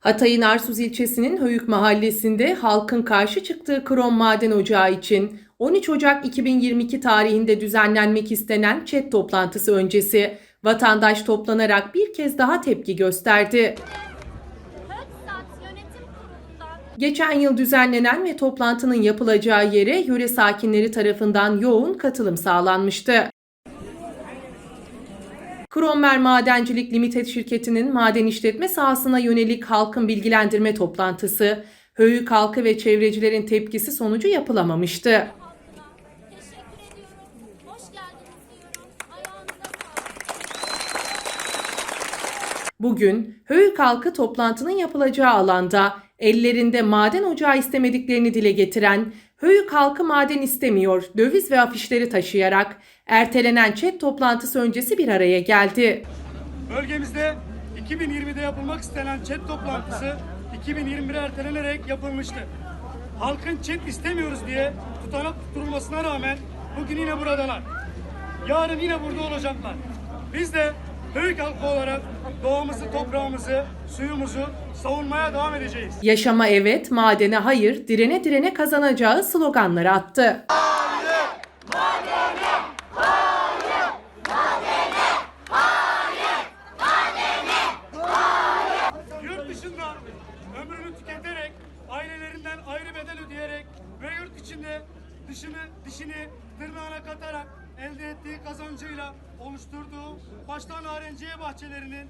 Hatay'ın Arsuz ilçesinin Höyük mahallesinde halkın karşı çıktığı krom maden ocağı için 13 Ocak 2022 tarihinde düzenlenmek istenen chat toplantısı öncesi vatandaş toplanarak bir kez daha tepki gösterdi. Geçen yıl düzenlenen ve toplantının yapılacağı yere yöre sakinleri tarafından yoğun katılım sağlanmıştı. Krommer Madencilik Limited şirketinin maden işletme sahasına yönelik halkın bilgilendirme toplantısı, Höyük halkı ve çevrecilerin tepkisi sonucu yapılamamıştı. Bugün Höyük halkı toplantının yapılacağı alanda ellerinde maden ocağı istemediklerini dile getiren Höyük halkı maden istemiyor döviz ve afişleri taşıyarak ertelenen chat toplantısı öncesi bir araya geldi. Bölgemizde 2020'de yapılmak istenen ÇED toplantısı 2021'e ertelenerek yapılmıştı. Halkın ÇED istemiyoruz diye tutanak tutturulmasına rağmen bugün yine buradalar. Yarın yine burada olacaklar. Biz de Höyük halkı olarak doğamızı, toprağımızı, suyumuzu savunmaya devam edeceğiz. Yaşama evet, madene hayır, direne direne kazanacağı sloganları attı. Yurt dışında ömrünü tüketerek, ailelerinden ayrı bedel ödeyerek ve yurt içinde dışını, dişini tırnağına katarak elde ettiği kazancıyla oluşturduğu baştan narenciye bahçelerinin